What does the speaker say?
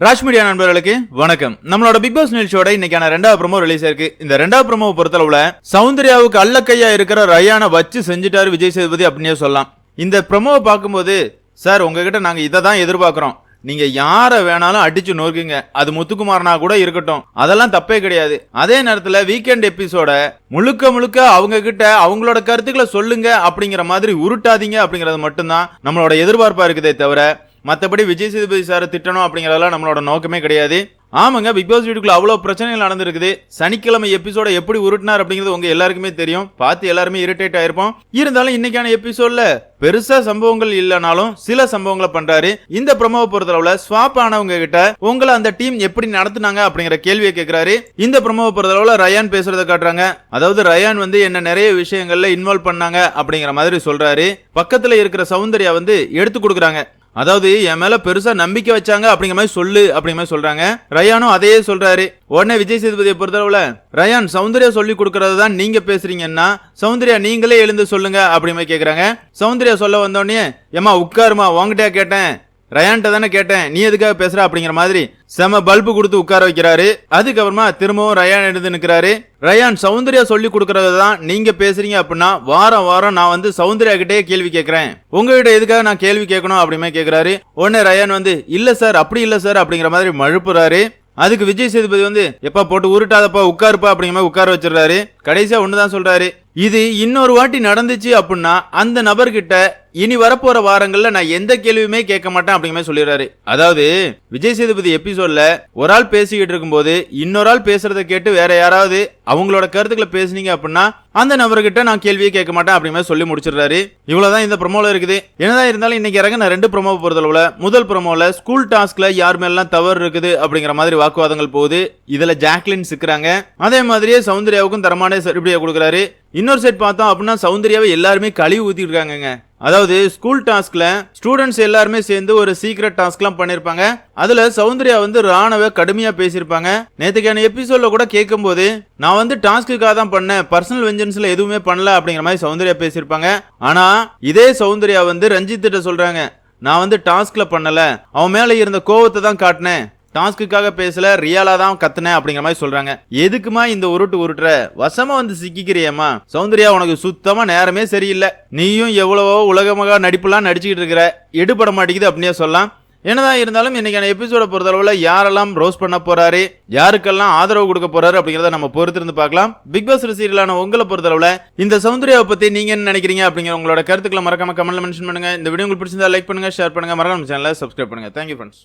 Raj media நண்பர்களுக்கு வணக்கம். நம்மளோட பிக் பாஸ் நிகழ்ச்சியோட இன்னைக்கான ரெண்டாவது ப்ரோமோ ரிலீஸ் ஆயிருக்கு இந்த ரெண்டாவது ப்ரோமோ பொறுத்தளவுல சௌந்தர்யாவுக்கு அல்லக்கையா இருக்கிற ரயானை வச்சு செஞ்சுட்டாரு விஜய் சேதுபதி அப்படின்னே சொல்லலாம். இந்த ப்ரோமோவை பார்க்கும்போது சார் உங்ககிட்ட நாங்க இதை தான் எதிர்பார்க்கிறோம். நீங்க யார வேணாலும் அடிச்சு நோக்குங்க அது முத்துக்குமாரனா கூட இருக்கட்டும். அதெல்லாம் தப்பே கிடையாது. அதே நேரத்துல வீக்கெண்ட் எபிசோட முழுக்க முழுக்க அவங்க கிட்ட அவங்களோட கருத்துக்களை சொல்லுங்க அப்படிங்கிற மாதிரி உருட்டாதீங்க அப்படிங்கறது மட்டும்தான் நம்மளோட எதிர்பார்ப்பா இருக்குதே தவிர மற்றபடி விஜய் சேதுபதி சாரை திட்டணும் அப்படிங்கிறதெல்லாம் நம்மளோட நோக்கமே கிடையாது. ஆமாங்க பிக் பாஸ் வீட்டுக்குள்ள அவ்வளோ பிரச்சனைகள் நடந்திருக்குது. சனிக்கிழமை எபிசோட எப்படி உருட்டினார் அப்படிங்கிறது உங்க எல்லாருக்குமே தெரியும். பார்த்து எல்லாருமே இரிட்டேட் ஆயிருப்போம். இருந்தாலும் இன்னைக்கான எபிசோட்ல பெருசா சம்பவங்கள் இல்லைனாலும் சில சம்பவங்களை பண்றாரு. இந்த ப்ரமோவை பொறுத்தளவுல ஸ்வாப் ஆனவங்க கிட்ட உங்களை அந்த டீம் எப்படி நடத்துனாங்க அப்படிங்கிற கேள்வியை கேட்கிறாரு இந்த ப்ரமோவை பொறுத்தளவுல ரயான் பேசுறத காட்டுறாங்க. அதாவது ரயான் வந்து என்ன நிறைய விஷயங்கள்ல இன்வால்வ் பண்ணாங்க அப்படிங்கிற மாதிரி சொல்றாரு. பக்கத்துல இருக்கிற சௌந்தர்யா வந்து எடுத்து கொடுக்குறாங்க. அதாவது என் மேல பெருசா நம்பிக்கை வச்சாங்க அப்படிங்கிற மாதிரி சொல்லு அப்படிங்கிற மாதிரி சொல்றாங்க. ரயானும் அதையே சொல்றாரு. உடனே விஜய் சேதுபதியை பொறுத்தளவுல ரயான் சௌந்தர்யா சொல்லி கொடுக்கறது தான் நீங்க பேசுறீங்கன்னா சௌந்தர்யா நீங்களே எழுந்து சொல்லுங்க அப்படிங்கிற மாதிரி கேக்குறாங்க. சௌந்தர்யா சொல்ல வந்தோடனே ஏமா உட்காருமா உங்ககிட்ட கேட்டேன். ரயான்ட்ட தானே கேட்டேன் நீ எதுக்காக பேசுற? அப்படிங்கிற மாதிரி. செம பல்பு கொடுத்து உட்கார வைக்கிறாரு. அதுக்கப்புறமா திரும்பவும் ரயான் எழுந்து நிற்கிறாரு ரயான் சௌந்தர்யா சொல்லி கொடுக்கறது தான் நீங்க பேசுறீங்க அப்படின்னா வாரம் வாரம் நான் வந்து சௌந்தர்யா கிட்டே கேள்வி கேட்கிறேன் உங்ககிட்ட எதுக்காக நான் கேள்வி கேட்கணும்? அப்படிமே கேட்கிறாரு உடனே ரயான் வந்து இல்ல சார் அப்படி இல்ல சார் அப்படிங்கிற மாதிரி மழுப்புறாரு. அதுக்கு விஜய் சேதுபதி வந்து எப்பா போட்டு உருட்டாதப்பா உட்காருப்பா அப்படிங்கிற மாதிரி உட்கார வச்சிடுறாரு. கடைசியா ஒண்ணுதான் சொல்றாரு. இது இன்னொரு வாட்டி நடந்துச்சு அப்படின்னா அந்த நபர்கிட்ட இனி வரப்போற வாரங்கள்ல நான் எந்த கேள்வியுமே கேட்க மாட்டேன் அப்படிங்கிற மாதிரி சொல்லிடுறாரு. அதாவது விஜய் சேதுபதி எபிசோட்ல ஒரு ஆள் பேசிக்கிட்டு இருக்கும்போது இன்னொரு ஆள் பேசுறத கேட்டு வேற யாராவது அவங்களோட கருத்துக்களை பேசுனீங்க அப்படின்னா அந்த நபர்கிட்ட நான் கேள்வியே கேட்க மாட்டேன் அப்படிங்கிற மாதிரி சொல்லி முடிச்சிடுறாரு. இவ்வளவுதான் இந்த ப்ரொமோல இருக்குது. என்னதான் இருந்தாலும் இன்னைக்கு இறங்க நான் ரெண்டு ப்ரொமோ பொறுத்தளவுல முதல் ப்ரொமோல ஸ்கூல் டாஸ்க்ல யார் மேலாம் தவறு இருக்குது அப்படிங்கிற மாதிரி வாக்குவாதங்கள் போகுது. இதுல ஜாக்லின் சிக்கிறாங்க. அதே மாதிரியே சௌந்தர்யாவுக்கும் தரமான சரிபடியா கொடுக்குறாரு. இன்னொரு சைட் பார்த்தோம் அப்படின்னா சௌந்தர்யாவை எல்லாருமே கழுவி ஊற்றிட்டு இருக்காங்கங்க அதாவது ஸ்கூல் டாஸ்க்ல ஸ்டூடெண்ட்ஸ் எல்லாருமே சேர்ந்து ஒரு சீக்ரெட் டாஸ்க்லாம் பண்ணியிருப்பாங்க அதுல சௌந்தர்யா வந்து ராணவ கடுமையா பேசியிருப்பாங்க. நேற்றுக்கான எபிசோட்ல கூட கேட்கும்போது நான் வந்து டாஸ்க்குக்காக தான் பண்ணேன் பர்சனல் வெஞ்சன்ஸ்ல எதுவுமே பண்ணல அப்படிங்கிற மாதிரி சௌந்தர்யா பேசியிருப்பாங்க. ஆனா இதே சௌந்தர்யா வந்து ரஞ்சித் கிட்ட சொல்றாங்க நான் வந்து டாஸ்க்ல பண்ணல அவன் மேல இருந்த கோவத்தை தான் காட்டினேன். டாஸ்க்குக்காக பேசல ரியாலா தான் கத்துனேன் அப்படிங்கிற மாதிரி சொல்றாங்க. எதுக்குமா இந்த உருட்டு உருட்டுற? வசமா வந்து சிக்கிக்கிறியம்மா. சௌந்தர்யா உனக்கு சுத்தமா நேரமே சரியில்லை. நீயும் எவ்வளவோ உலகமாக நடிப்புலாம் நடிச்சுக்கிட்டு இருக்கிற. எடுபட மாட்டேங்குது அப்படின்னே சொல்லலாம். என்னதான் இருந்தாலும் இன்னைக்கான எபிசோட பொறுத்தளவுல யாரெல்லாம் ரோஸ் பண்ண போறாரு? யாருக்கெல்லாம் ஆதரவு கொடுக்க போறாரு அப்படிங்கறத நம்ம பொறுத்திருந்து பார்க்கலாம். பிக் பாஸ் சீரியலான உங்களை பொறுத்தளவுல இந்த சௌந்தர்யாவை பத்தி நீங்க என்ன நினைக்கிறீங்க அப்படிங்கிற உங்களோட கருத்துக்களை மறக்காம கமெண்ட்ல மென்ஷன் பண்ணுங்க. இந்த வீடியோ உங்களுக்கு பிடிச்சிருந்தா லைக் பண்ணுங்க ஷேர் பண்ணுங்க. மறக்காம சேனலை சப்ஸ்கிரைப் பண்ணுங்க. Thank you friends